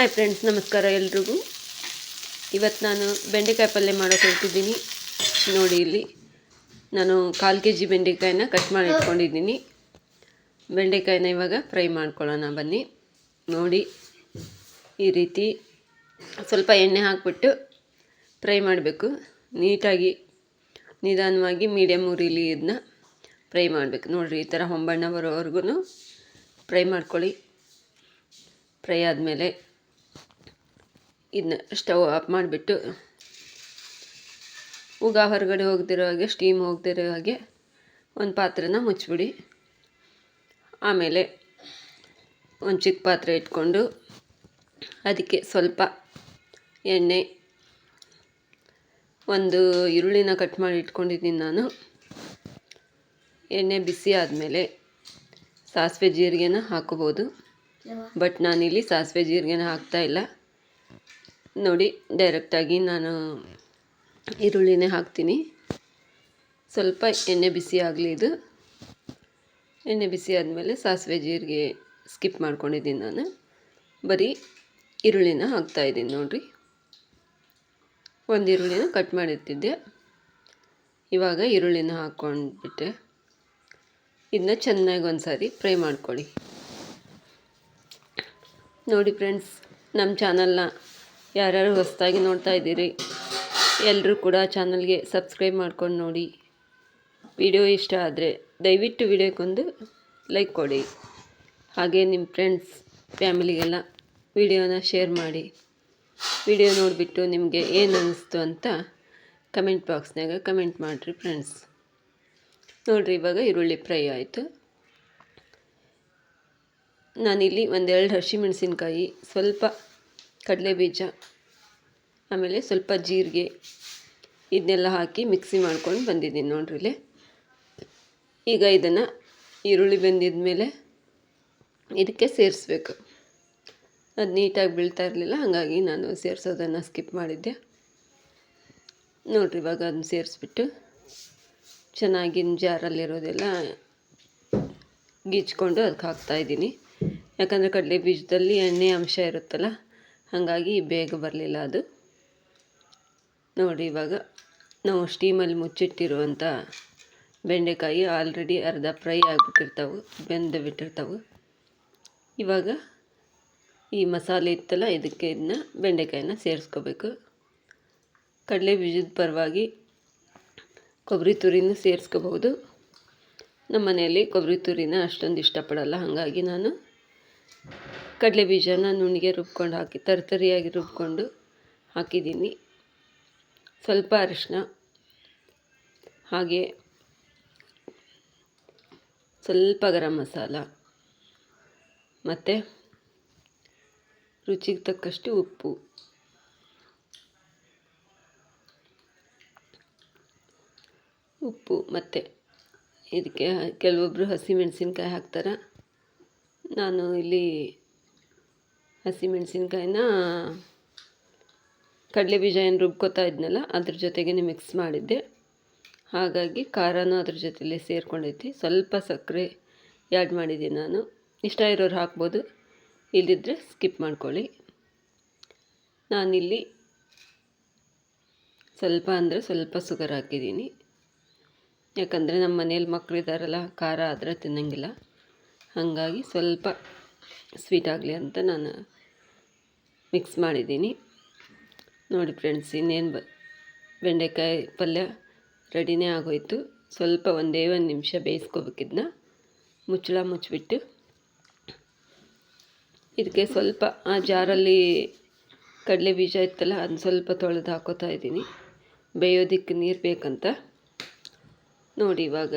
Hi friends, ನಮಸ್ಕಾರ ಎಲ್ರಿಗೂ. ಇವತ್ತು ನಾನು ಬೆಂಡೆಕಾಯಿ ಪಲ್ಯ ಮಾಡೋಕೆ ಹೋಗ್ತಿದ್ದೀನಿ ನೋಡಿ ಇಲ್ಲಿ ನಾನು ಕಾಲು ಕೆ ಜಿ ಬೆಂಡೆಕಾಯಿನ ಕಟ್ ಮಾಡಿ ಇಟ್ಕೊಂಡಿದ್ದೀನಿ. ಬೆಂಡೆಕಾಯಿನ ಇವಾಗ ಫ್ರೈ ಮಾಡ್ಕೊಳ್ಳೋಣ ಬನ್ನಿ. ನೋಡಿ ಈ ರೀತಿ ಸ್ವಲ್ಪ ಎಣ್ಣೆ ಹಾಕ್ಬಿಟ್ಟು ಫ್ರೈ ಮಾಡಬೇಕು. ನೀಟಾಗಿ ನಿಧಾನವಾಗಿ ಮೀಡಿಯಮ್ ಉರಿಲಿ ಇದನ್ನ ಫ್ರೈ ಮಾಡಬೇಕು. ನೋಡಿರಿ ಈ ಥರ ಹೊಂಬಣ್ಣ ಬರೋವರೆಗೂ ಫ್ರೈ ಮಾಡ್ಕೊಳ್ಳಿ. ಫ್ರೈ ಆದಮೇಲೆ ಇದನ್ನ ಸ್ಟವ್ ಆಫ್ ಮಾಡಿಬಿಟ್ಟು ಉಗ ಹೊರಗಡೆ ಹೋಗದಿರೋ ಹಾಗೆ ಸ್ಟೀಮ್ ಹೋಗದಿರೋ ಹಾಗೆ ಒಂದು ಪಾತ್ರೆನ ಮುಚ್ಚಿಬಿಡಿ. ಆಮೇಲೆ ಒಂದು ಚಿಕ್ಕ ಪಾತ್ರೆ ಇಟ್ಕೊಂಡು ಅದಕ್ಕೆ ಸ್ವಲ್ಪ ಎಣ್ಣೆ ಒಂದು ಈರುಳ್ಳಿನ ಕಟ್ ಮಾಡಿ ಇಟ್ಕೊಂಡಿದ್ದೀನಿ ನಾನು. ಎಣ್ಣೆ ಬಿಸಿ ಆದಮೇಲೆ ಸಾಸಿವೆ ಜೀರಿಗೆನ ಹಾಕೋಬೋದು ಬಟ್ ನಾನಿಲ್ಲಿ ಸಾಸಿವೆ ಜೀರಿಗೆನ ಹಾಕ್ತಾಯಿಲ್ಲ ನೋಡಿ ಡೈರೆಕ್ಟಾಗಿ ನಾನು ಈರುಳ್ಳಿನೇ ಹಾಕ್ತೀನಿ. ಸ್ವಲ್ಪ ಎಣ್ಣೆ ಬಿಸಿ ಆಗಲಿ ಇದು. ಎಣ್ಣೆ ಬಿಸಿ ಆದಮೇಲೆ ಸಾಸಿವೆ ಜೀರಿಗೆ ಸ್ಕಿಪ್ ಮಾಡ್ಕೊಂಡಿದ್ದೀನಿ ನಾನು. ಬರೀ ಈರುಳ್ಳಿನ ಹಾಕ್ತಾಯಿದ್ದೀನಿ ನೋಡಿರಿ. ಒಂದು ಈರುಳ್ಳಿನ ಕಟ್ ಮಾಡಿರ್ತಿದ್ದೆ. ಇವಾಗ ಈರುಳ್ಳಿನ ಹಾಕ್ಕೊಂಡ್ಬಿಟ್ಟೆ. ಇದನ್ನ ಚೆನ್ನಾಗಿ ಒಂದು ಸಾರಿ ಫ್ರೈ ಮಾಡ್ಕೊಳ್ಳಿ. ನೋಡಿ ಫ್ರೆಂಡ್ಸ್ ನಮ್ಮ ಚಾನಲ್ನ ಯಾರ್ಯಾರು ಹೊಸದಾಗಿ ನೋಡ್ತಾ ಇದ್ದೀರಿ ಎಲ್ಲರೂ ಕೂಡ ಚಾನಲ್ಗೆ ಸಬ್ಸ್ಕ್ರೈಬ್ ಮಾಡ್ಕೊಂಡು ನೋಡಿ. ವಿಡಿಯೋ ಇಷ್ಟ ಆದರೆ ದಯವಿಟ್ಟು ವಿಡಿಯೋಕ್ಕೊಂದು ಲೈಕ್ ಕೊಡಿ. ಹಾಗೆ ನಿಮ್ಮ ಫ್ರೆಂಡ್ಸ್, ಫ್ಯಾಮಿಲಿಗೆಲ್ಲ ವಿಡಿಯೋನ ಶೇರ್ ಮಾಡಿ. ವಿಡಿಯೋ ನೋಡಿಬಿಟ್ಟು ನಿಮಗೆ ಏನು ಅನ್ನಿಸ್ತು ಅಂತ ಕಮೆಂಟ್ ಬಾಕ್ಸ್ನಾಗ ಕಮೆಂಟ್ ಮಾಡಿರಿ ಫ್ರೆಂಡ್ಸ್. ನೋಡಿರಿ, ಇವಾಗ ಈರುಳ್ಳಿ ಫ್ರೈ ಆಯಿತು. ನಾನಿಲ್ಲಿ ಒಂದೆರಡು ಹಸಿಮೆಣಸಿನ್ಕಾಯಿ ಸ್ವಲ್ಪ ಕಡಲೆ ಬೀಜ ಆಮೇಲೆ ಸ್ವಲ್ಪ ಜೀರಿಗೆ, ಇದನ್ನೆಲ್ಲ ಹಾಕಿ ಮಿಕ್ಸಿ ಮಾಡ್ಕೊಂಡು ಬಂದಿದ್ದೀನಿ ನೋಡ್ರಿ ಇಲ್ಲಿ. ಈಗ ಇದನ್ನು ಈರುಳ್ಳಿ ಬೆಂದಿದ ಮೇಲೆ ಇದಕ್ಕೆ ಸೇರಿಸ್ಬೇಕು. ಅದು ನೀಟಾಗಿ ಬೀಳ್ತಾ ಇರಲಿಲ್ಲ, ಹಾಗಾಗಿ ನಾನು ಸೇರಿಸೋದನ್ನು ಸ್ಕಿಪ್ ಮಾಡಿದ್ದೆ. ನೋಡ್ರಿ ಇವಾಗ ಅದನ್ನ ಸೇರಿಸ್ಬಿಟ್ಟು ಚೆನ್ನಾಗಿನ ಜಾರಲ್ಲಿರೋದೆಲ್ಲ ಗೀಚ್ಕೊಂಡು ಅದಕ್ಕೆ ಹಾಕ್ತಾಯಿದ್ದೀನಿ ಯಾಕಂದರೆ ಕಡಲೆ ಬೀಜದಲ್ಲಿ ಎಣ್ಣೆ ಅಂಶ ಇರುತ್ತಲ್ಲ ಹಾಗಾಗಿ ಬೇಗ ಬರಲಿಲ್ಲ ಅದು. ನೋಡಿ ಇವಾಗ ನಾವು ಸ್ಟೀಮಲ್ಲಿ ಮುಚ್ಚಿಟ್ಟಿರುವಂಥ ಬೆಂಡೆಕಾಯಿ ಆಲ್ರೆಡಿ ಅರ್ಧ ಫ್ರೈ ಆಗಿಬಿಟ್ಟಿರ್ತಾವೆ, ಬೆಂದು ಬಿಟ್ಟಿರ್ತಾವೆ. ಇವಾಗ ಈ ಮಸಾಲೆ ಇತ್ತಲ್ಲ, ಇದಕ್ಕೆ ಇದನ್ನ ಬೆಂಡೆಕಾಯಿನ ಸೇರಿಸ್ಕೋಬೇಕು. ಕಡಲೆ ಬೀಜದ ಪರವಾಗಿ ಕೊಬ್ಬರಿ ತುರಿನೂ ಸೇರಿಸ್ಕೋಬಹುದು. ನಮ್ಮ ಮನೆಯಲ್ಲಿ ಕೊಬ್ಬರಿ ತುರಿನ ಅಷ್ಟೊಂದು ಇಷ್ಟಪಡಲ್ಲ, ಹಾಗಾಗಿ ನಾನು ಕಡಲೆ ಬೀಜನ ನುಣ್ಣಗೆ ರುಬ್ಕೊಂಡು ಹಾಕಿ, ತರ್ತರಿಯಾಗಿ ರುಬ್ಕೊಂಡು ಹಾಕಿದ್ದೀನಿ. ಸ್ವಲ್ಪ ಅರಿಶಿನ ಹಾಗೆ ಸ್ವಲ್ಪ ಗರಂ ಮಸಾಲ ಮತ್ತು ರುಚಿಗೆ ತಕ್ಕಷ್ಟು ಉಪ್ಪು. ಉಪ್ಪು ಮತ್ತು ಇದಕ್ಕೆ ಕೆಲವೊಬ್ಬರು ಹಸಿಮೆಣಸಿನ್ಕಾಯಿ ಹಾಕ್ತಾರೆ? ನಾನು ಇಲ್ಲಿ ಹಸಿಮೆಣಸಿನ್ಕಾಯಿನ ಕಡಲೆ ಬೀಜ ಏನು ರುಬ್ಕೋತಾ ಇದ್ನಲ್ಲ, ಅದ್ರ ಜೊತೆಗೇ ಮಿಕ್ಸ್ ಮಾಡಿದ್ದೆ. ಹಾಗಾಗಿ ಖಾರನೂ ಅದ್ರ ಜೊತೆಯಲ್ಲಿ ಸೇರ್ಕೊಂಡೈತಿ ಸ್ವಲ್ಪ ಸಕ್ಕರೆ ಆ್ಯಡ್ ಮಾಡಿದ್ದೀನಿ ನಾನು. ಇಷ್ಟ ಇರೋರು ಹಾಕ್ಬೋದು ಇಲ್ಲದಿದ್ದರೆ ಸ್ಕಿಪ್ ಮಾಡ್ಕೊಳ್ಳಿ. ನಾನಿಲ್ಲಿ ಸ್ವಲ್ಪ ಅಂದರೆ ಸ್ವಲ್ಪ ಸುಗರ್ ಹಾಕಿದ್ದೀನಿ. ಯಾಕಂದರೆ ನಮ್ಮ ಮನೇಲಿ ಮಕ್ಕಳಿದ್ದಾರಲ್ಲ ಖಾರ ಆದರೆ ತಿನ್ನೋಂಗಿಲ್ಲ. ಹಾಗಾಗಿ ಸ್ವಲ್ಪ ಸ್ವೀಟ್ ಆಗಲಿ ಅಂತ ನಾನು ಮಿಕ್ಸ್ ಮಾಡಿದ್ದೀನಿ. ನೋಡಿ ಫ್ರೆಂಡ್ಸ್ ಇನ್ನೇನು ಬ ಬೆಂಡೆಕಾಯಿ ಪಲ್ಯ ರೆಡಿನೇ ಆಗೋಯಿತು. ಸ್ವಲ್ಪ ಒಂದೇ ಒಂದು ನಿಮಿಷ ಬೇಯಿಸ್ಕೋಬೇಕಿದ್ನ. ಮುಚ್ಚಳ ಮುಚ್ಚಿಬಿಟ್ಟು ಇದಕ್ಕೆ ಸ್ವಲ್ಪ ಆ ಜಾರಲ್ಲಿ ಕಡಲೆ ಬೀಜ ಇತ್ತಲ್ಲ ಅದನ್ನ ಸ್ವಲ್ಪ ತೊಳೆದು ಹಾಕೋತಾ ಇದ್ದೀನಿ. ಬೇಯೋದಿಕ್ಕೆ ನೀರು ಬೇಕಂತ. ನೋಡಿ ಇವಾಗ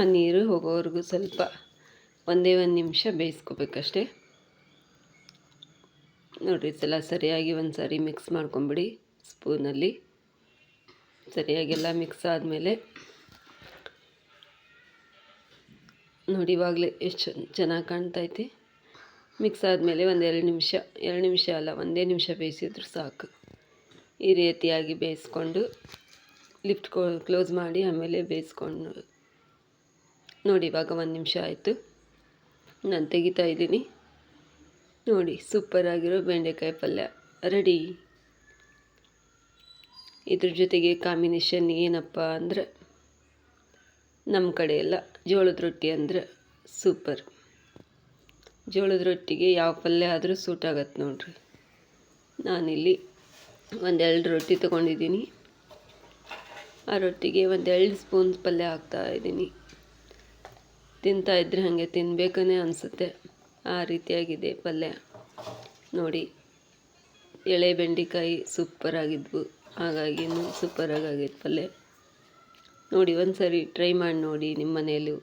ಆ ನೀರು ಹೋಗೋವರೆಗೂ ಸ್ವಲ್ಪ ಒಂದೇ ಒಂದು ನಿಮಿಷ ಬೇಯಿಸ್ಕೋಬೇಕಷ್ಟೇ. ನೋಡಿರಿ ಸಲ ಸರಿಯಾಗಿ ಒಂದು ಸಾರಿ ಮಿಕ್ಸ್ ಮಾಡ್ಕೊಂಬಿಡಿ ಸ್ಪೂನಲ್ಲಿ ಸರಿಯಾಗೆಲ್ಲ ಮಿಕ್ಸ್ ಆದಮೇಲೆ ನೋಡಿ, ಇವಾಗಲೇ ಎಷ್ಟು ಚೆನ್ನಾಗಿ ಕಾಣ್ತೈತಿ. ಮಿಕ್ಸ್ ಆದಮೇಲೆ ಒಂದು ಎರಡು ನಿಮಿಷ ಎರಡು ನಿಮಿಷ ಅಲ್ಲ, ಒಂದೇ ನಿಮಿಷ ಬೇಯಿಸಿದ್ರು ಸಾಕು. ಈ ರೀತಿಯಾಗಿ ಬೇಯಿಸ್ಕೊಂಡು ಲಿಫ್ಟ್ ಕ್ಲೋಸ್ ಮಾಡಿ ಆಮೇಲೆ ಬೇಯಿಸ್ಕೊಂಡು ನೋಡಿ, ಇವಾಗ ಒಂದು ನಿಮಿಷ ಆಯಿತು. ನಾನು ತೆಗಿತಾ ಇದ್ದೀನಿ. ನೋಡಿ ಸೂಪರ್ ಆಗಿರೋ ಬೆಂಡೆಕಾಯಿ ಪಲ್ಯ. ರೆಡಿ. ಇದ್ರ ಜೊತೆಗೆ ಕಾಂಬಿನೇಷನ್ ಏನಪ್ಪ ಅಂದ್ರೆ ನಮ್ಮ ಕಡೆ ಎಲ್ಲ ಜೋಳದ ರೊಟ್ಟಿ ಅಂದ್ರೆ ಸೂಪರ್ ಜೋಳದ ರೊಟ್ಟಿಗೆ ಯಾವ ಪಲ್ಯ ಆದರೂ ಸೂಟ್ ಆಗತ್ತೆ ನೋಡ್ರಿ. ನಾನಿಲ್ಲಿ ಒಂದೆರಡು ರೊಟ್ಟಿ ತೊಗೊಂಡಿದ್ದೀನಿ. ಆ ರೊಟ್ಟಿಗೆ ಒಂದೆರಡು ಸ್ಪೂನ್ ಪಲ್ಯ ಹಾಕ್ತಾ ಇದ್ದೀನಿ. ತಿಂತಾ ಇದ್ರೆ ಹಾಗೆ ತಿನ್ನಬೇಕೇ ಅನಿಸುತ್ತೆ. ಆ ರೀತಿಯಾಗಿದೆ ಪಲ್ಯ. ನೋಡಿ, ಎಳೆ ಬೆಂಡೆಕಾಯಿ ಸೂಪರಾಗಿದ್ವು ಹಾಗಾಗಿ ಸೂಪರಾಗಿ ಆಗೈತೆ ಪಲ್ಯ. ನೋಡಿ ಒಂದು ಸರಿ ಟ್ರೈ ಮಾಡಿ ನೋಡಿ ನಿಮ್ಮ ಮನೆಯಲ್ಲೂ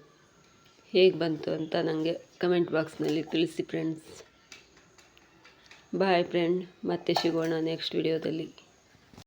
ಹೇಗೆ ಬಂತು ಅಂತ ನನಗೆ ಕಮೆಂಟ್ ಬಾಕ್ಸ್ನಲ್ಲಿ ತಿಳಿಸಿ ಫ್ರೆಂಡ್ಸ್ ಬಾಯ್ ಫ್ರೆಂಡ್ ಮತ್ತೆ ಸಿಗೋಣ ನೆಕ್ಸ್ಟ್ ವಿಡಿಯೋದಲ್ಲಿ